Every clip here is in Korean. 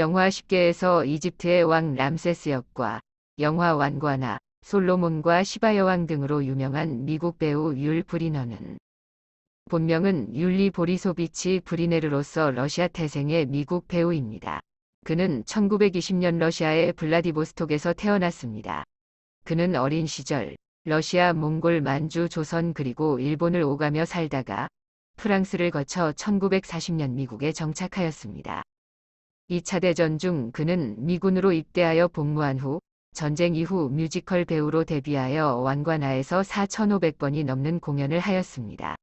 영화 10개에서 이집트의 왕 람세스 역과 영화 완과나 솔로몬과 시바 여왕 등으로 유명한 미국 배우 율 브리너는 본명은 율리 보리소비치 브리네르로서 러시아 태생의 미국 배우입니다. 그는 1920년 러시아의 블라디보스톡에서 태어났습니다. 그는 어린 시절 러시아, 몽골, 만주, 조선 그리고 일본을 오가며 살다가 프랑스를 거쳐 1940년 미국에 정착하였습니다. 2차 대전 중 그는 미군으로 입대하여 복무한 후 전쟁 이후 뮤지컬 배우로 데뷔하여 완관하에서 4,500번이 넘는 공연을 하였습니다.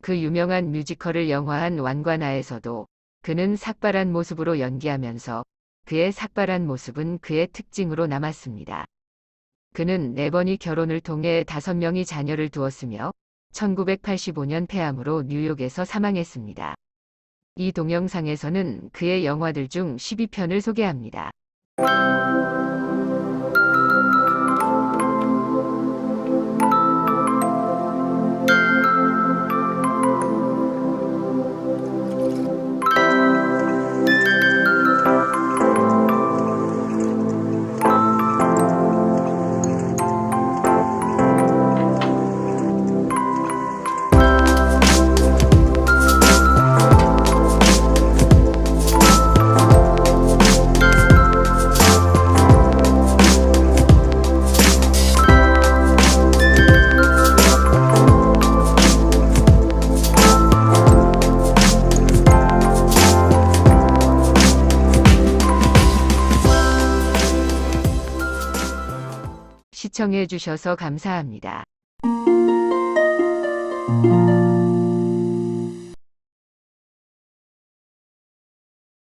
그 유명한 뮤지컬을 영화한 완관하에서도 그는 삭발한 모습으로 연기하면서 그의 삭발한 모습은 그의 특징으로 남았습니다. 그는 네 번이 결혼을 통해 다섯 명이 자녀를 두었으며 1985년 폐암으로 뉴욕에서 사망했습니다. 이 동영상에서는 그의 영화들 중 12편을 소개합니다. 시청해 주셔서 감사합니다.